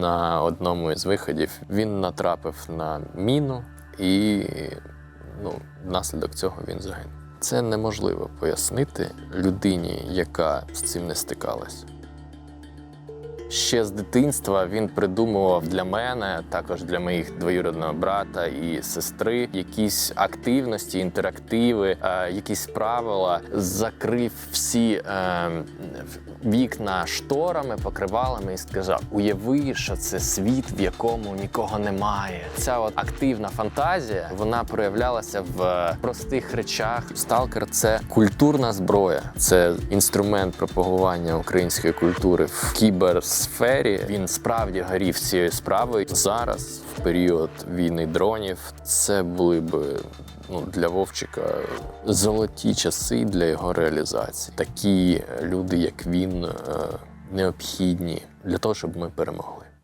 на одному із виходів він натрапив на міну і ну, внаслідок цього він загинув. Це неможливо пояснити людині, яка з цим не стикалась. Ще з дитинства він придумував для мене, також для моїх двоюродного брата і сестри, якісь активності, інтерактиви, е, якісь правила. Закрив всі е, вікна шторами, покривалами і сказав: уяви, що це світ, в якому нікого немає. Ця от активна фантазія вона проявлялася в простих речах. Сталкер це культурна зброя, це інструмент пропагування української культури в кіберсфері. Він справді горів цією справою. Зараз, в період війни дронів, це були б ну, для Вовчика золоті часи для його реалізації. Такі люди, як він, е, необхідні для того, щоб ми перемогли.